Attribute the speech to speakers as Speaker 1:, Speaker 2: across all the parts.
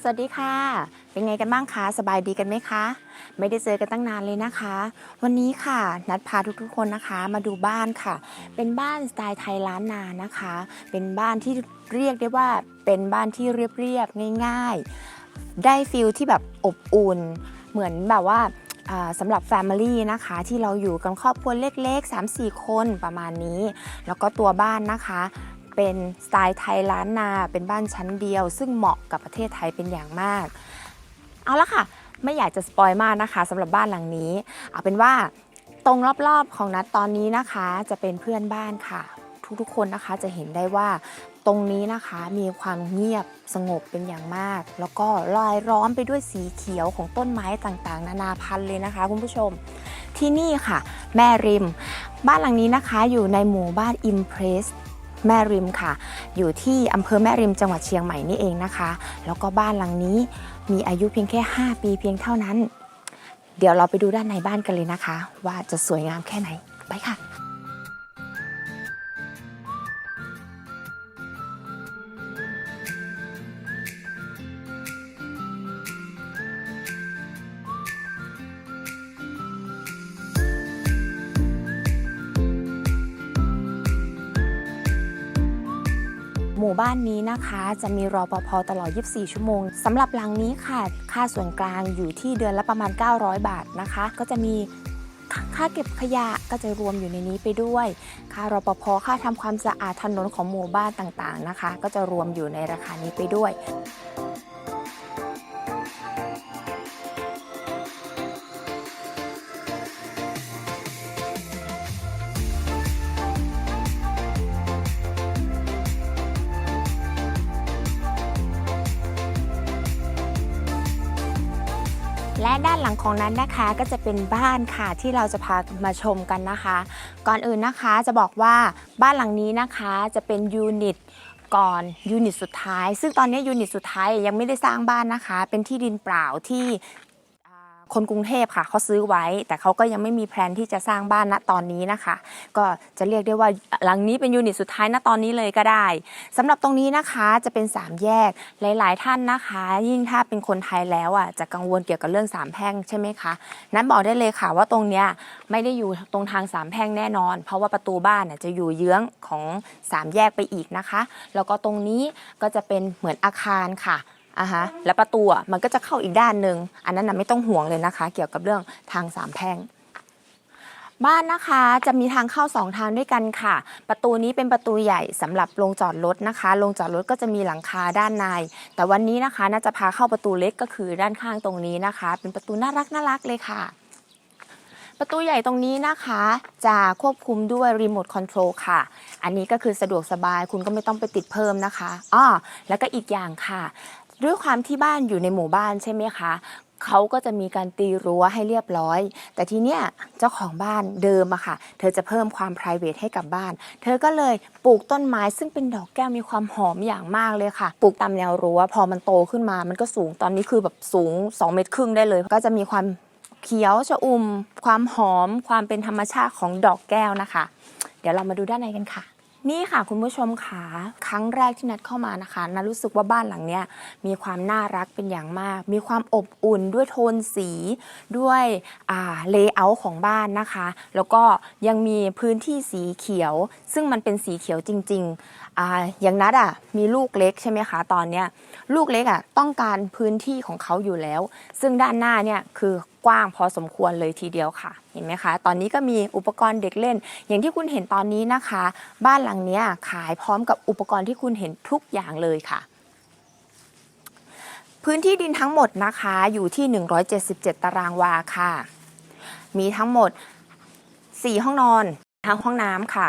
Speaker 1: สวัสดีค่ะ เป็นไงกันบ้างคะ สบายดีกันไหมคะ ไม่ได้เจอกันตั้งนานเลยนะคะ วันนี้ค่ะ นัดพาทุกๆคนนะคะ มาดูบ้านค่ะ เป็นบ้านสไตล์ไทยล้านนานะคะ เป็นบ้านที่เรียกได้ว่าเป็นบ้านที่เรียบๆง่าย ๆ ได้ฟิลที่แบบอบอุ่น เหมือนแบบว่าสำหรับ Family นะคะที่เราอยู่กันครอบครัวเล็กๆ 3-4 คนประมาณนี้ แล้วก็ตัวบ้านนะคะ เป็นสไตล์ไทยล้านนา เป็นบ้านชั้นเดียว ซึ่งเหมาะกับประเทศไทยเป็นอย่างมาก เอาละค่ะ ไม่อยากจะสปอยมากนะคะสำหรับบ้านหลังนี้ เอาเป็นว่าตรงรอบๆของนัดตอนนี้นะคะจะเป็นเพื่อนบ้านค่ะ ทุกๆคนนะคะจะเห็นได้ว่าตรงนี้นะคะมีความเงียบสงบเป็นอย่างมาก แล้วก็รายล้อมไปด้วยสีเขียวของต้นไม้ต่างๆ นานาพันธุ์เลยนะคะ คุณผู้ชมที่นี่ค่ะ แม่ริม บ้านหลังนี้นะคะอยู่ในหมู่บ้าน Impress แม่ริมค่ะ อยู่ที่อำเภอแม่ริมจังหวัดเชียงใหม่นี่เองนะคะ แล้วก็บ้านหลังนี้มีอายุเพียงแค่ 5 ปีเพียงเท่านั้น เดี๋ยวเราไปดูด้านในบ้านกันเลยนะคะ ว่าจะสวยงามแค่ไหนไปค่ะ หมู่บ้านนี้นะคะ จะมีรอปภตลอด 24 ชั่วโมงสำหรับหลังนี้ค่ะ ค่าส่วนกลางอยู่ที่เดือนละประมาณ 900 บาทนะคะ ก็จะมีค่าเก็บขยะก็จะรวมอยู่ในนี้ไปด้วย ค่ารปภค่าทำความสะอาดถนนของหมู่บ้านต่างๆนะคะ ก็จะรวมอยู่ในราคานี้ไปด้วย และด้านหลังของนั้นนะคะก็จะเป็นบ้านค่ะที่เราจะพามาชมกันนะคะ ก่อนอื่นนะคะจะบอกว่าบ้านหลังนี้นะคะจะเป็นยูนิตก่อนยูนิตสุดท้าย ซึ่งตอนนี้ยูนิตสุดท้ายยังไม่ได้สร้างบ้านนะคะ เป็นที่ดินเปล่าที่ คนกรุงเทพค่ะเขาซื้อไว้ แต่เขาก็ยังไม่มีแพลนที่จะสร้างบ้านณตอนนี้นะคะ ก็จะเรียกได้ว่าหลังนี้เป็นยูนิตสุดท้ายณตอนนี้เลยก็ได้สำหรับตรงนี้นะคะจะเป็น 3 แยกหลาย ๆ ท่านนะคะ ยิ่งถ้าเป็นคนไทยแล้วอะจะกังวลเกี่ยวกับเรื่องสามแพร่งใช่ไหมคะนั้นบอกได้เลยค่ะว่าตรงเนี้ยไม่ได้อยู่ตรงทางสามแพร่งแน่นอน เพราะว่าประตูบ้านน่ะจะอยู่เยื้องของสามแยกไปอีกนะคะ แล้วก็ตรงนี้ก็จะเป็นเหมือนอาคารค่ะ อะฮะแล้วประตูอะมันก็จะเข้าอีกด้านหนึ่งอันนั้นนะไม่ต้องห่วงเลยนะคะ เกี่ยวกับเรื่องทางสามแพร่งบ้านนะคะจะมีทางเข้าสองทางด้วยกันค่ะ ประตูนี้เป็นประตูใหญ่สำหรับลงจอดรถนะคะลงจอดรถก็จะมีหลังคาด้านใน แต่วันนี้นะคะน่าจะพาเข้าประตูเล็กก็คือด้านข้างตรงนี้นะคะ เป็นประตูน่ารักน่ารักเลยค่ะ ประตูใหญ่ตรงนี้นะคะ จะควบคุมด้วยรีโมทคอนโทรลค่ะ อันนี้ก็คือสะดวกสบายคุณก็ไม่ต้องไปติดเพิ่มนะคะอ้อแล้วก็อีกอย่างค่ะ ด้วยความที่บ้านอยู่ในหมู่บ้านใช่ไหมคะเขาก็จะมีการตีรั้วให้เรียบร้อย แต่ทีเนี้ยเจ้าของบ้านเดิมอะค่ะ เธอจะเพิ่มความ p r i v a t ให้กับบ้าน เธอก็เลยปลูกต้นไม้ซึ่งเป็นดอกแก้วมีความหอมอย่างมากเลยค่ะ ปลูกตามแนวรั้ว พอมันโตขึ้นมา มันก็สูง ตอนนี้คือแบบสูง 2 เมตรครึ่งได้เลย ก็จะมีความเขียวชอุ่ม ความหอม ความเป็นธรรมชาติของดอกแก้วนะคะ เดี๋ยวเรามาดูด้านในกันค่ะ นี่ค่ะคุณผู้ชมค่ะครั้งแรกที่นัดเข้ามานะคะนัดรู้สึกว่าบ้านหลังเนี้ยมีความน่ารักเป็นอย่างมาก มีความอบอุ่นด้วยโทนสีด้วยอ่าเลเยอร์ของบ้านนะคะ แล้วก็ยังมีพื้นที่สีเขียว ซึ่งมันเป็นสีเขียวจริง ๆ อ่าอย่างนัดอะมีลูกเล็กใช่ไหมคะตอนเนี้ยลูกเล็กอะต้องการพื้นที่ของเขาอยู่แล้ว ซึ่งด้านหน้าเนี่ยคือกว้างพอสมควรเลยทีเดียวค่ะ เห็นไหมคะ ตอนนี้ก็มีอุปกรณ์เด็กเล่น อย่างที่คุณเห็นตอนนี้นะคะ บ้านหลังเนี้ยขายพร้อมกับอุปกรณ์ที่คุณเห็นทุกอย่างเลยค่ะพื้นที่ดินทั้งหมดนะคะอยู่ที่ 177 ตารางวาค่ะ มีทั้งหมด 4 ห้องนอนทั้งห้องน้ำค่ะ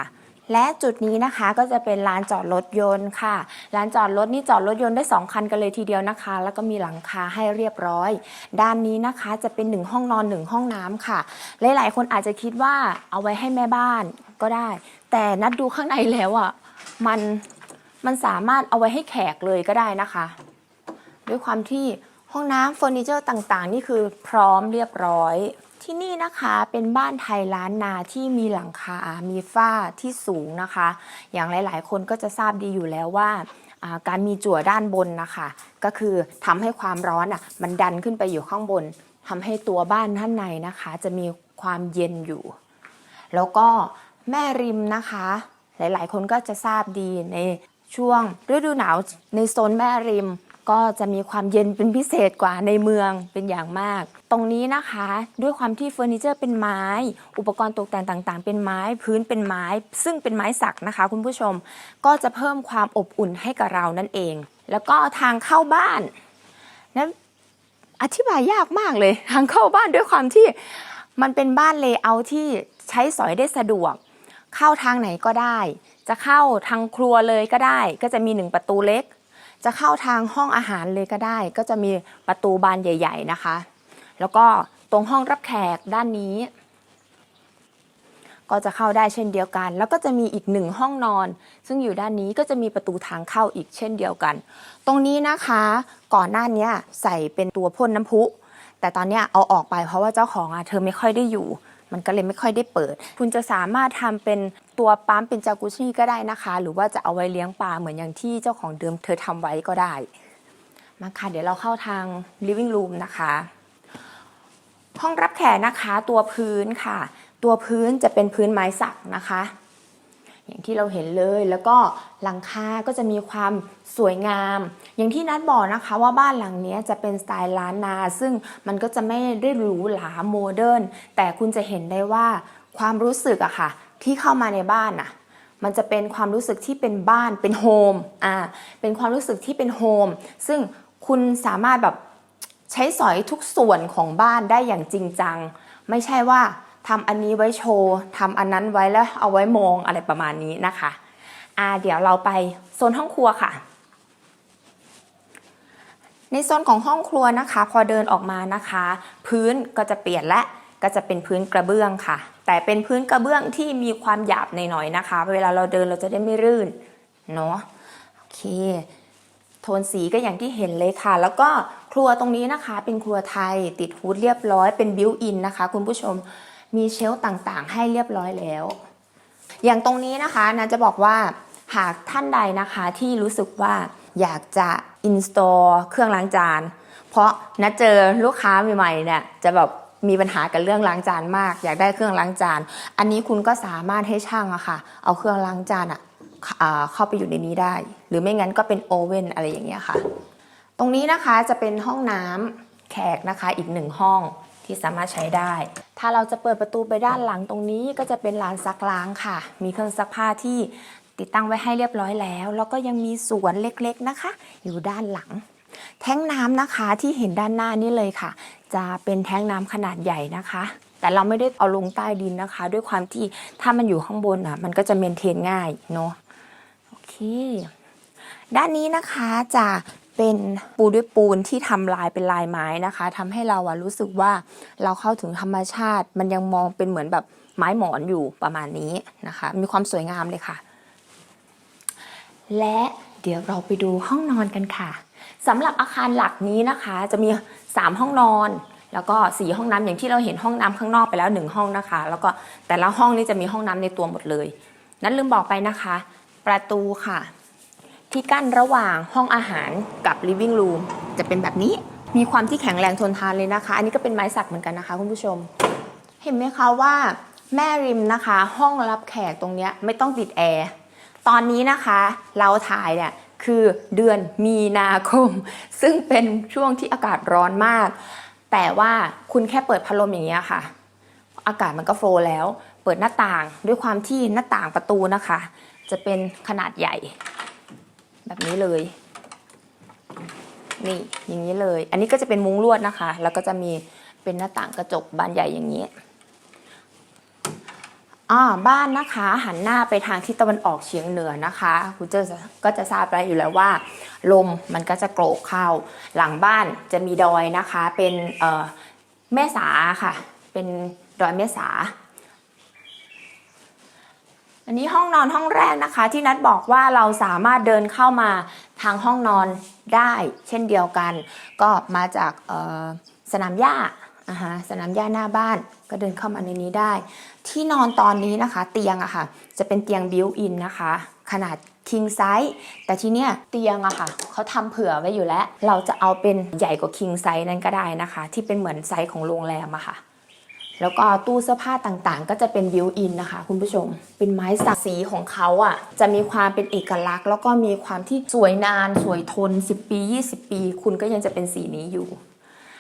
Speaker 1: และจุดนี้นะคะก็จะเป็นลานจอดรถยนต์ค่ะลานจอดรถนี่จอดรถยนต์ได้ 2 คันกันเลยทีเดียวนะคะ แล้วก็มีหลังคาให้เรียบร้อย ด้านนี้นะคะจะเป็น 1 ห้องนอน 1 ห้องน้ำค่ะ หลายๆ คนอาจจะคิดว่าเอาไว้ให้แม่บ้านก็ได้ แต่นัดดูข้างในแล้วอะมันมันสามารถเอาไว้ให้แขกเลยก็ได้นะคะ ด้วยความที่ห้องน้ำเฟอร์นิเจอร์ต่างๆ นี่คือพร้อมเรียบร้อย ที่นี่นะคะเป็นบ้านไทยล้านนาที่มีหลังคา มีฝ้าที่สูงนะคะ อย่างหลาย ๆ คนก็จะทราบดีอยู่แล้วว่าการมีจั่วด้านบนนะคะ ก็คือทำให้ความร้อนอะมันดันขึ้นไปอยู่ข้างบนทำให้ตัวบ้านท่านในนะคะ จะมีความเย็นอยู่ แล้วก็แม่ริมนะคะ หลาย ๆ คนก็จะทราบดีในช่วงฤดูหนาวในโซนแม่ริม ก็จะมีความเย็นเป็นพิเศษกว่าในเมืองเป็นอย่างมาก ตรงนี้นะคะ ด้วยความที่เฟอร์นิเจอร์เป็นไม้ อุปกรณ์ตกแต่งต่างๆ เป็นไม้พื้นเป็นไม้ ซึ่งเป็นไม้สักนะคะ คุณผู้ชมก็จะเพิ่มความอบอุ่นให้กับเรานั่นเอง แล้วก็ทางเข้าบ้านนั้นอธิบายยากมากเลยทางเข้าบ้านด้วยความที่มันเป็นบ้านเลเยอร์ที่ใช้สอยได้สะดวก เข้าทางไหนก็ได้ จะเข้าทางครัวเลยก็ได้ ก็จะมีหนึ่งประตูเล็ก จะเข้าทางห้องอาหารเลยก็ได้ ก็จะมีประตูบานใหญ่ ๆนะคะ แล้วก็ตรงห้องรับแขกด้านนี้ ก็จะเข้าได้เช่นเดียวกัน แล้วก็จะมีอีกหนึ่งห้องนอน ซึ่งอยู่ด้านนี้ก็จะมีประตูทางเข้าอีกเช่นเดียวกัน ตรงนี้นะคะ ก่อนหน้านี้ใส่เป็นตัวพ่นน้ำพุแต่ตอนนี้เอาออกไปเพราะว่าเจ้าของอะเธอไม่ค่อยได้อยู่ มันก็เลยไม่ค่อยได้เปิด คุณจะสามารถทำเป็นตัวปั๊มเป็นจากุชี่ก็ได้นะคะ หรือว่าจะเอาไว้เลี้ยงปลาเหมือนอย่างที่เจ้าของเดิมเธอทำไว้ก็ได้มาค่ะเดี๋ยวเราเข้าทาง living room นะคะ ห้องรับแขกนะคะตัวพื้นค่ะ ตัวพื้นจะเป็นพื้นไม้สักนะคะ อย่างที่เราเห็นเลยแล้วก็หลังคาก็จะมีความสวยงาม อย่างที่นัดบอกนะคะว่าบ้านหลังนี้จะเป็นสไตล์ล้านนา ซึ่งมันก็จะไม่ได้หรูหราโมเดิร์นแต่คุณจะเห็นได้ว่าความรู้สึกอะค่ะ ที่เข้ามาในบ้านอะมันจะเป็นความรู้สึกที่เป็นบ้านเป็นโฮมอ่าเป็นความรู้สึกที่เป็นโฮมซึ่งคุณสามารถแบบใช้สอยทุกส่วนของบ้านได้อย่างจริงจัง ไม่ใช่ว่า ทำอันนี้ไว้โชว์ทำอันนั้นไว้แล้วเอาไว้มองอะไรประมาณนี้นะคะอ่าเดี๋ยวเราไปโซนห้องครัวค่ะ ในโซนของห้องครัวนะคะ พอเดินออกมานะคะ พื้นก็จะเปลี่ยนและก็จะเป็นพื้นกระเบื้องค่ะ แต่เป็นพื้นกระเบื้องที่มีความหยาบหน่อยๆนะคะ เวลาเราเดินเราจะได้ไม่รื่นเนาะโอเค โทนสีก็อย่างที่เห็นเลยค่ะ แล้วก็ครัวตรงนี้นะคะ เป็นครัวไทยติดฮูดเรียบร้อยเป็นบิวอินนะคะ คุณผู้ชม มีเชล์ต่างๆ ให้เรียบร้อยแล้ว อย่างตรงนี้นะคะนะจะบอกว่าหากท่านใดนะคะที่รู้สึกว่าอยากจะ install เครื่องล้างจาน เพราะนะเจอลูกค้าใหม่ๆเนี่ยจะแบบมีปัญหากับเรื่องล้างจานมาก อยากได้เครื่องล้างจาน อันนี้คุณก็สามารถให้ช่างอะค่ะ เอาเครื่องล้างจานอะอ่าเข้าไปอยู่ในนี้ได้ หรือไม่งั้นก็เป็นโอเว่นอะไรอย่างเงี้ยค่ะ ตรงนี้นะคะจะเป็นห้องน้ำแขกนะคะอีกหนึ่งห้อง ที่สามารถใช้ได้ ถ้าเราจะเปิดประตูไปด้านหลังตรงนี้ก็จะเป็นลานซักล้างค่ะ มีเครื่องซักผ้าที่ติดตั้งไว้ให้เรียบร้อยแล้ว แล้วก็ยังมีสวนเล็กๆนะคะ อยู่ด้านหลัง แท้งน้ำนะคะที่เห็นด้านหน้านี่เลยค่ะ จะเป็นแท้งน้ำขนาดใหญ่นะคะ แต่เราไม่ได้เอาลงใต้ดินนะคะ ด้วยความที่ถ้ามันอยู่ข้างบนอะ มันก็จะเมนเทนง่ายเนาะโอเคด้านนี้นะคะจะ เป็นปูด้วยปูนที่ทำลายเป็นลายไม้นะคะทำให้เราอะรู้สึกว่าเราเข้าถึงธรรมชาติ มันยังมองเป็นเหมือนแบบไม้หมอนอยู่ประมาณนี้นะคะ มีความสวยงามเลยค่ะ และเดี๋ยวเราไปดูห้องนอนกันค่ะสำหรับอาคารหลักนี้นะคะ จะมี 3 ห้องนอน แล้วก็ 4 ห้องน้ำอย่างที่เราเห็นห้องน้ำข้างนอกไปแล้ว 1 ห้องนะคะ แล้วก็แต่ละห้องนี้จะมีห้องน้ำในตัวหมดเลย นั้นลืมบอกไปนะคะ ประตูค่ะ ที่กั้นระหว่างห้องอาหารกับ living room จะเป็นแบบนี้มีความที่แข็งแรงทนทานเลยนะคะ อันนี้ก็เป็นไม้สักเหมือนกันนะคะคุณผู้ชม เห็นไหมคะว่าแม่ริมนะคะ ห้องรับแขกตรงนี้ไม่ต้องติดแอร์ตอนนี้นะคะเราถ่ายเนี่ยคือเดือนมีนาคม ซึ่งเป็นช่วงที่อากาศร้อนมาก แต่ว่าคุณแค่เปิดพัดลมอย่างเงี้ยค่ะ อากาศมันก็โฟลแล้ว เปิดหน้าต่างด้วยความที่หน้าต่างประตูนะคะ จะเป็นขนาดใหญ่ แบบนี้เลย นี่อย่างนี้เลย อันนี้ก็จะเป็นมุ้งลวดนะคะ แล้วก็จะมีเป็นหน้าต่างกระจกบานใหญ่อย่างนี้อ่าบ้านนะคะหันหน้าไปทางทิศตะวันออกเฉียงเหนือนะคะคุณเจอก็จะทราบแล้วอยู่แล้วว่า ลมมันก็จะโกรกเข้า หลังบ้านจะมีดอยนะคะ เป็นเอ่อแม่สาค่ะ เป็นดอยแม่สา อันนี้ห้องนอนห้องแรกนะคะ ที่นัดบอกว่าเราสามารถเดินเข้ามาทางห้องนอนได้ เช่นเดียวกัน ก็มาจากสนามหญ้าอาฮะสนามหญ้าหน้าบ้านก็เดินเข้ามาในนี้ได้ ที่นอนตอนนี้นะคะ เตียงอะค่ะ จะเป็นเตียงบิวอินนะคะ ขนาด king size แต่ทีเนี้ยเตียงอะค่ะเขาทำเผื่อไว้อยู่แล้ว เราจะเอาเป็นใหญ่กว่า king size นั้นก็ได้นะคะ ที่เป็นเหมือนไซส์ของโรงแรมอะค่ะ แล้วก็ตู้เสื้อผ้าต่างๆ ก็จะเป็นบิวอินนะคะ คุณผู้ชม เป็นไม้สักสีของเขาอะ จะมีความเป็นเอกลักษณ์ แล้วก็มีความที่สวยนานสวยทน 10 ปี 20 ปี คุณก็ยังจะเป็นสีนี้อยู่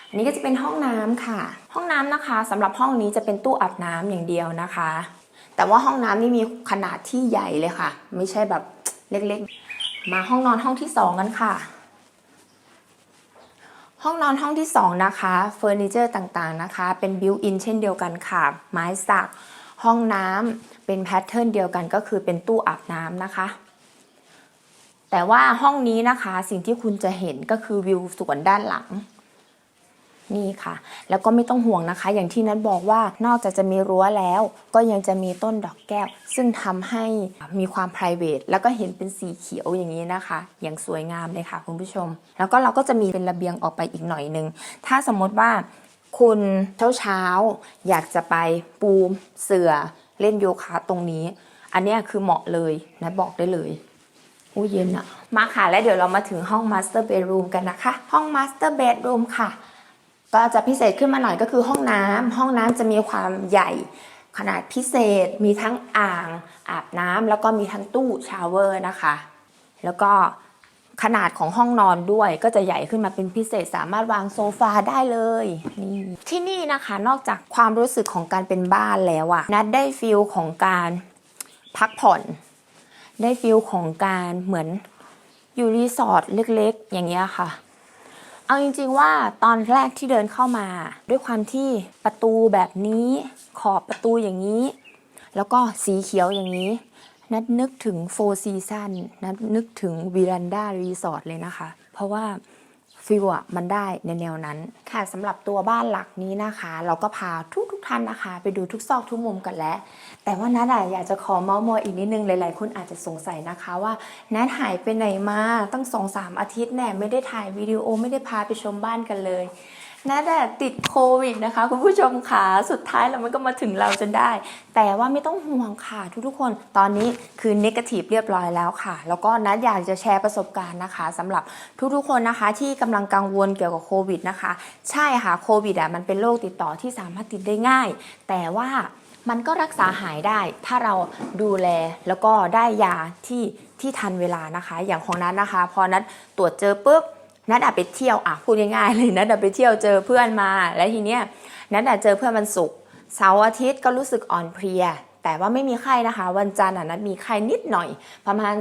Speaker 1: อันนี้ก็จะเป็นห้องน้ำค่ะ ห้องน้ำนะคะสำหรับห้องนี้จะเป็นตู้อาบน้ำอย่างเดียวนะคะ แต่ว่าห้องน้ำนี่มีขนาดที่ใหญ่เลยค่ะ ไม่ใช่แบบเล็กๆ มาห้องนอนห้องที่สองกันค่ะ ห้องนอนห้องที่ 2 นะคะเฟอร์นิเจอร์ต่างๆนะคะ เป็นบิวอินเช่นเดียวกันค่ะ ไม้สัก ห้องน้ำเป็นแพทเทิร์นเดียวกันก็คือเป็นตู้อาบน้ำนะคะ แต่ว่าห้องนี้นะคะสิ่งที่คุณจะเห็นก็คือวิวสวนด้านหลัง นี่ค่ะ แล้วก็ไม่ต้องห่วงนะคะ อย่างที่นัทบอกว่านอกจากจะมีรั้วแล้ว ก็ยังจะมีต้นดอกแก้ว ซึ่งทำให้มีความ p r i v a t แล้วก็เห็นเป็นสีเขียวอย่างนี้นะคะ อย่างสวยงามเลยค่ะคุณผู้ชม แล้วก็เราก็จะมีเป็นระเบียงออกไปอีกหน่อยนึง ถ้าสมมติว่าคุณเช้าเช้าๆอยากจะไปปูเสือเล่นโยคะตรงนี้ อันนี้คือเหมาะเลยนะบอกได้เลยอู้เย็นอะมาค่ะ แล้วเดี๋ยวเรามาถึงห้อง Master Bedroom กันนะคะ ห้อง Master Bedroom ค่ะ ก็จะพิเศษขึ้นมาหน่อยก็คือห้องน้ำห้องน้ำจะมีความใหญ่ ขนาดพิเศษมีทั้งอ่างอาบน้ำแล้วก็มีทั้งตู้ชาวเวอร์นะคะ แล้วก็ขนาดของห้องนอนด้วยก็จะใหญ่ขึ้นมาเป็นพิเศษสามารถวางโซฟาได้เลยนี่ที่นี่นะคะนอกจากความรู้สึกของการเป็นบ้านแล้วอะนัดได้ฟิลของการพักผ่อน ได้ฟิลของการเหมือนอยู่รีสอร์ทเล็กๆ อย่างเงี้ยค่ะ เอาจริงๆว่าตอนแรกที่เดินเข้ามา ด้วยความที่ประตูแบบนี้ขอบประตูอย่างนี้ แล้วก็สีเขียวอย่างนี้ นัดนึกถึงโฟซีซันนัดนึกถึงวีรันดารีสอร์ทเลยนะคะ เพราะว่า ฟิลอะมันได้ในแนวนั้นค่ะสำหรับตัวบ้านหลักนี้นะคะ เราก็พาทุกทุกท่านนะคะ ไปดูทุกซอกทุกมุมกันแล้ว แต่ว่านัดอะอยากจะขอเมาส์มอยอีกนิดนึงหลายๆคนอาจจะสงสัยนะคะว่านัดหายไปไหนมาตั้งสองสามอาทิตย์แน่ไม่ได้ถ่ายวิดีโอไม่ได้พาไปชมบ้านกันเลย นัดอะติดโควิดนะคะ คุณผู้ชมค่ะสุดท้ายแล้วมันก็มาถึงเราจนได้ แต่ว่าไม่ต้องห่วงค่ะทุกๆคนตอนนี้คือเนกาทีฟเรียบร้อยแล้วค่ะ แล้วก็นัดอยากจะแชร์ประสบการณ์นะคะสำหรับทุกๆคนนะคะที่กำลังกังวลเกี่ยวกับโควิดนะคะ ใช่ค่ะโควิดอะมันเป็นโรคติดต่อที่สามารถติดได้ง่าย แต่ว่ามันก็รักษาหายได้ถ้าเราดูแลแล้วก็ได้ยาที่ที่ทันเวลานะคะ อย่างของนัดนะคะ พอนัดตรวจเจอปุ๊บ นัดอะไปเที่ยวอะพูดง่ายๆเลยนัดอะไปเที่ยวเจอเพื่อนมา แล้วทีเนี้ยนัดอะเจอเพื่อนวันศุกร์เสาร์อาทิตย์ก็รู้สึกอ่อนเพลีย แต่ว่าไม่มีไข้นะคะ วันจันทร์อะนัดมีไข้นิดหน่อยประมาณ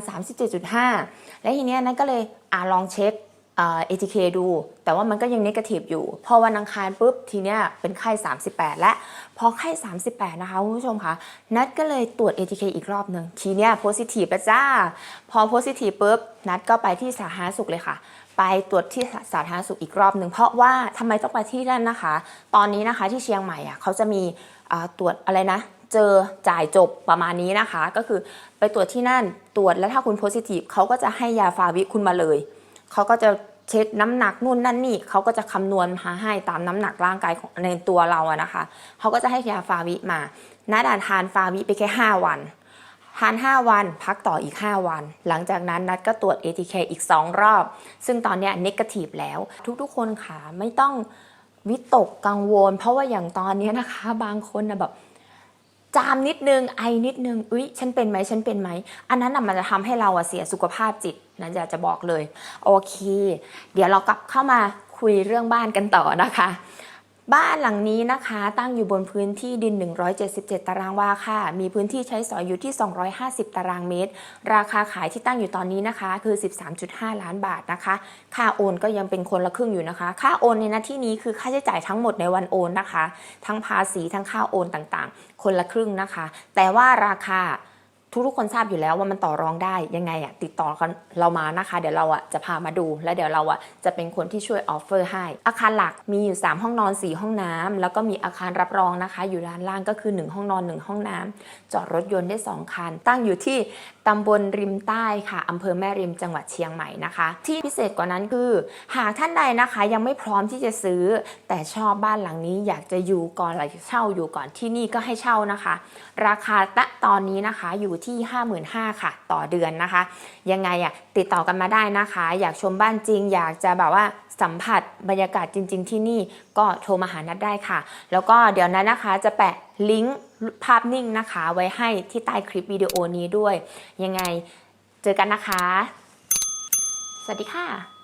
Speaker 1: 37.5 แล้วทีเนี้ยนัดก็เลยอะลองเช็คเอ่อ ATK ดู แต่ว่ามันก็ยังนกาทีฟอยู่ พอวันอังคารปุ๊บทีเนี้ยเป็นไข้ 38 และ พอไข้ 38 นะคะคุณผู้ชมคะนัดก็เลยตรวจ ATK อีกรอบหนึ่งทีเนี้ยโพซิทีฟแล้วจ้า พอโพซิทีฟปุ๊บนัดก็ไปที่สาธารณสุขเลยค่ะ ไปตรวจที่สาธารณสุขอีกรอบหนึ่งเพราะว่าทำไมต้องไปที่นั่นนะคะ ตอนนี้นะคะที่เชียงใหม่อะเขาจะมีตรวจอะไรนะ เจอจ่ายจบประมาณนี้นะคะ ก็คือไปตรวจที่นั่นตรวจแล้วถ้าคุณโพซิทีฟเขาก็จะให้ยาฟาวิคุณมาเลยเขาก็จะเช็คน้ำหนักนู่นนั่นนี่เขาก็จะคำนวณมาให้ตามน้ำหนักร่างกายของในตัวเราอะนะคะเขาก็จะให้ยาฟาวิมานัดอ่านทานฟาวิไปแค่ 5 วัน ทาน 5 วัน พักต่ออีก 5 วัน หลังจากนั้นนัดก็ตรวจ ATK อีก 2 รอบ ซึ่งตอนนี้ยนกาทีฟแล้ว ทุกๆคนค่ะไม่ต้องวิตกกังวล เพราะว่าอย่างตอนนี้นะคะ บางคนนะแบบจามนิดนึงไอนิดนึงอุ๊ยฉันเป็นไหมฉันเป็นไหม อันนั้นน่ะมันจะทำให้เราเสียสุขภาพจิตนะอยากจะบอกเลย โอเค เดี๋ยวเรากลับเข้ามาคุยเรื่องบ้านกันต่อนะคะ บ้านหลังนี้นะคะตั้งอยู่บนพื้นที่ดิน 177 ตารางวาค่ะ มีพื้นที่ใช้สอยอยู่ที่ 250 ตารางเมตร ราคาขายที่ตั้งอยู่ตอนนี้นะคะคือ 13.5 ล้านบาทนะคะ ค่าโอนก็ยังเป็นคนละครึ่งอยู่นะคะ ค่าโอนในหน้าที่นี้คือค่าใช้จ่ายทั้งหมดในวันโอนนะคะ ทั้งภาษีทั้งค่าโอนต่างๆ คนละครึ่งนะคะ แต่ว่าราคา ทุกๆคนทราบอยู่แล้วว่ามันต่อรองได้ยังไงอะติดต่อเรามานะคะ เดี๋ยวเราอะจะพามาดู แล้วเดี๋ยวเราอะจะเป็นคนที่ช่วยออฟเฟอร์ให้ อาคารหลักมีอยู่ 3 ห้องนอน 4 ห้องน้ำแล้วก็มีอาคารรับรองนะคะ อยู่ด้านล่างก็คือ 1 ห้องนอน 1 ห้องน้ำจอดรถยนต์ได้ 2 คัน ตั้งอยู่ที่ตำบลริมใต้ค่ะอำเภอแม่ริมจังหวัดเชียงใหม่นะคะ ที่พิเศษกว่านั้นคือ หากท่านใดนะคะยังไม่พร้อมที่จะซื้อ แต่ชอบบ้านหลังนี้อยากจะอยู่ก่อนหรือเช่าอยู่ก่อนที่นี่ก็ให้เช่านะคะ ราคาณตอนนี้นะคะอยู่อยู่ที่ 55,000ค่ะ ต่อเดือนนะคะ ยังไงอะติดต่อกันมาได้นะคะ อยากชมบ้านจริง อยากจะแบบว่าสัมผัสบรรยากาศจริง ๆ ที่นี่ก็โทรมาหานัดได้ค่ะ แล้วก็เดี๋ยวนั้นนะคะจะแปะลิงก์ภาพนิ่งนะคะ ไว้ให้ที่ใต้คลิปวิดีโอนี้ด้วย ยังไงเจอกันนะคะ สวัสดีค่ะ